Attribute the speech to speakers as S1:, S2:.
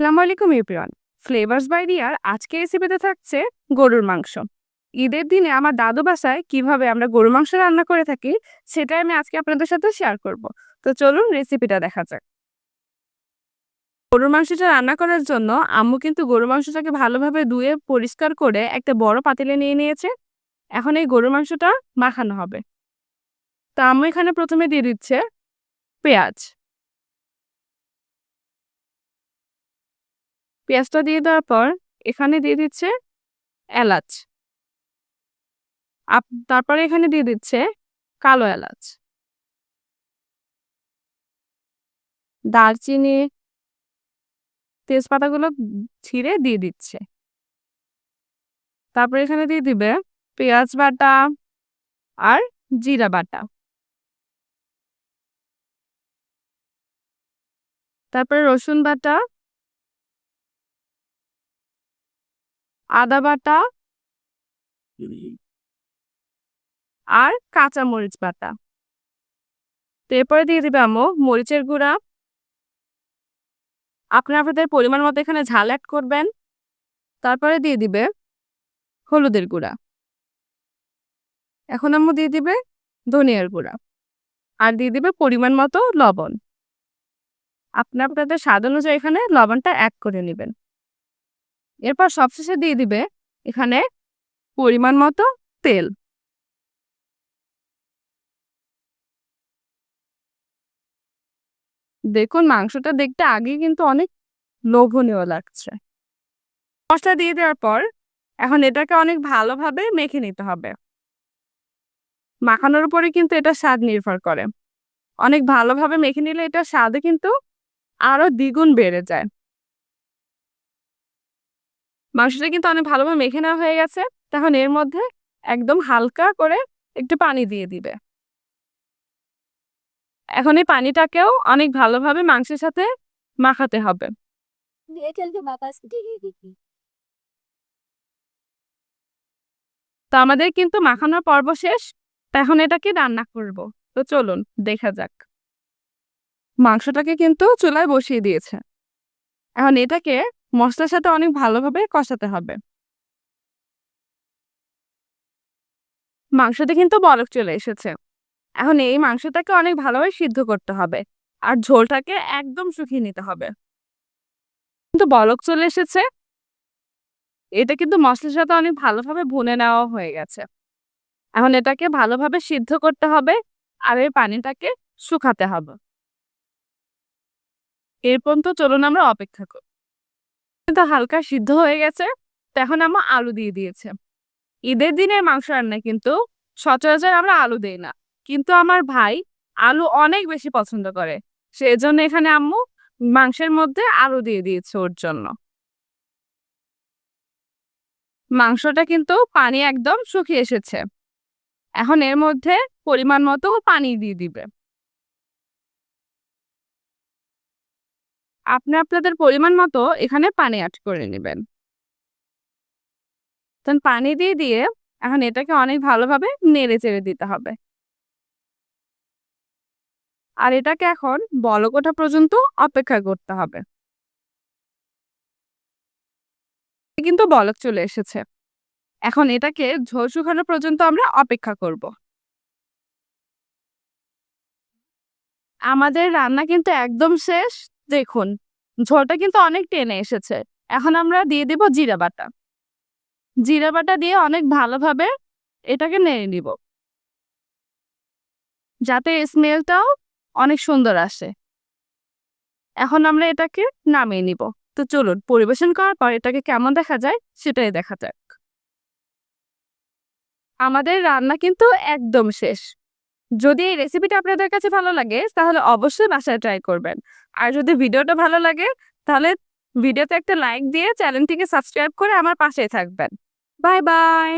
S1: আসসালামু আলাইকুম, everyone. Flavours by রিয়ার আজকে রেসিপিতে থাকছে গরুর মাংস। ঈদের দিনে আমার দাদু বাসায় কীভাবে আমরা গরুর মাংস রান্না করে থাকি, সেটাই আমি আজকে আপনাদের সাথে শেয়ার করব। তো চলুন রেসিপিটা দেখা যাক। গরুর মাংসটা রান্না করার জন্য আম্মু কিন্তু গরুর মাংসটাকে ভালোভাবে ধুয়ে পরিষ্কার করে একটা বড় পাতিলে নিয়ে নিয়েছে। এখন এই গরুর মাংসটা মাখানো হবে। তা আম্মু এখানে প্রথমে দিয়ে দিচ্ছে পেঁয়াজ। পেঁয়াজটা দিয়ে দেওয়ার পর এখানে দিয়ে দিচ্ছে এলাচ। আপ, তারপরে এখানে দিয়ে দিচ্ছে কালো এলাচ। দারচিনি, তেজপাতাগুলো ছিঁড়ে দিয়ে দিচ্ছে। তারপরে এখানে দিয়ে দিবে পেঁয়াজ বাটা আর জিরা বাটা। তারপরে রসুন বাটা আদা বাটা আর কাঁচা মরিচ বাটা। তো এরপরে দিয়ে দিবে আমো মরিচের গুঁড়া। আপনারা আপনাদের পরিমাণ মতো এখানে ঝাল অ্যাড করবেন। তারপরে দিয়ে দিবে হলুদের গুঁড়া। এখন আম্মু দিয়ে দিবে ধনিয়ার গুঁড়া। আর দিয়ে দিবে পরিমাণ মতো লবণ। আপনি আপনাদের স্বাদ অনুযায়ী এখানে লবণটা অ্যাড করে নেবেন। এরপর সবশেষে দিয়ে দিবে এখানে পরিমাণ মতো তেল। দেখুন, মাংসটা দেখতে আগে কিন্তু অনেক লোভনীয় লাগছে। মশলা দিয়ে দেওয়ার পর এখন এটাকে অনেক ভালোভাবে মেখে নিতে হবে। মাখানোর উপরে কিন্তু এটা স্বাদ নির্ভর করে। অনেক ভালোভাবে মেখে নিলে এটা স্বাদে কিন্তু আরও দ্বিগুণ বেড়ে যায়। মাংসটা কিন্তু অনেক ভালোভাবে মেখে নেওয়া হয়ে গেছে। তখন এর মধ্যে একদম হালকা করে একটু পানি দিয়ে দিবে। এখন এই পানিটাকেও অনেক ভালোভাবে মাংসের সাথে মাখাতে হবে। তো আমাদের কিন্তু মাখানোর পর্ব শেষ। এখন এটাকে রান্না করব। তো চলুন দেখা যাক। মাংসটাকে কিন্তু চুলায় বসিয়ে দিয়েছে। এখন এটাকে মশলার সাথে অনেক ভালোভাবে কষাতে হবে। মাংসতে কিন্তু বরফ চলে এসেছে। এখন এই মাংসটাকে অনেক ভালোভাবে সিদ্ধ করতে হবে আর ঝোলটাকে একদম শুকিয়ে নিতে হবে। কিন্তু বলক চলে এসেছে। এটা কিন্তু মশলার সাথে অনেক ভালোভাবে ভুনে নেওয়া হয়ে গেছে। এখন এটাকে ভালোভাবে সিদ্ধ করতে হবে আর এই পানিটাকে শুকাতে হবে। এর পর্যন্ত চলুন আমরা অপেক্ষা করি। কিন্তু হালকা সিদ্ধ হয়ে গেছে তো এখন আলু দিয়ে দিয়েছে। ঈদের দিনের মাংস রান্না কিন্তু সচরাচর আমরা আলু দেই না। কিন্তু আমার ভাই আলু অনেক বেশি পছন্দ করে সেই জন্য এখানে আম্মু মাংসের মধ্যে আলু দিয়ে দিয়েছে ওর জন্য। মাংসটা কিন্তু পানি একদম শুকিয়ে এসেছে। এখন এর মধ্যে পরিমাণ মতো পানি দিয়ে দিবে। আপনি আপনাদের পরিমাণ মতো এখানে পানি অ্যাড করে নেবেন। তখন পানি দিয়ে দিয়ে এখন এটাকে অনেক ভালোভাবে নেড়ে চেড়ে দিতে হবে। আর এটাকে এখন বলক ওঠা পর্যন্ত অপেক্ষা করতে হবে। কিন্তু বলক চলে এসেছে। এখন এটাকে ঝোল শুকানো পর্যন্ত আমরা অপেক্ষা করব। আমাদের রান্না কিন্তু একদম শেষ। দেখুন, ঝোলটা কিন্তু অনেক টেনে এসেছে। এখন আমরা দিয়ে দিব জিরা বাটা। জিরা বাটা দিয়ে অনেক ভালোভাবে এটাকে নেড়ে নিব। যাতে স্মেলটাও অনেক সুন্দর আসে। এখন আমরা এটাকে নামিয়ে নিব। তো চলুন, পরিবেশন করার পর এটাকে কেমন দেখা যায় সেটাই দেখা যাক। আমাদের রান্না কিন্তু একদম শেষ। যদি এই রেসিপিটা আপনাদের কাছে ভালো লাগে, তাহলে অবশ্যই বাসায় ট্রাই করবেন। আর যদি ভিডিওটা ভালো লাগে, তাহলে ভিডিওতে একটা লাইক দিয়ে চ্যানেলটিকে সাবস্ক্রাইব করে আমার পাশেই থাকবেন। Bye bye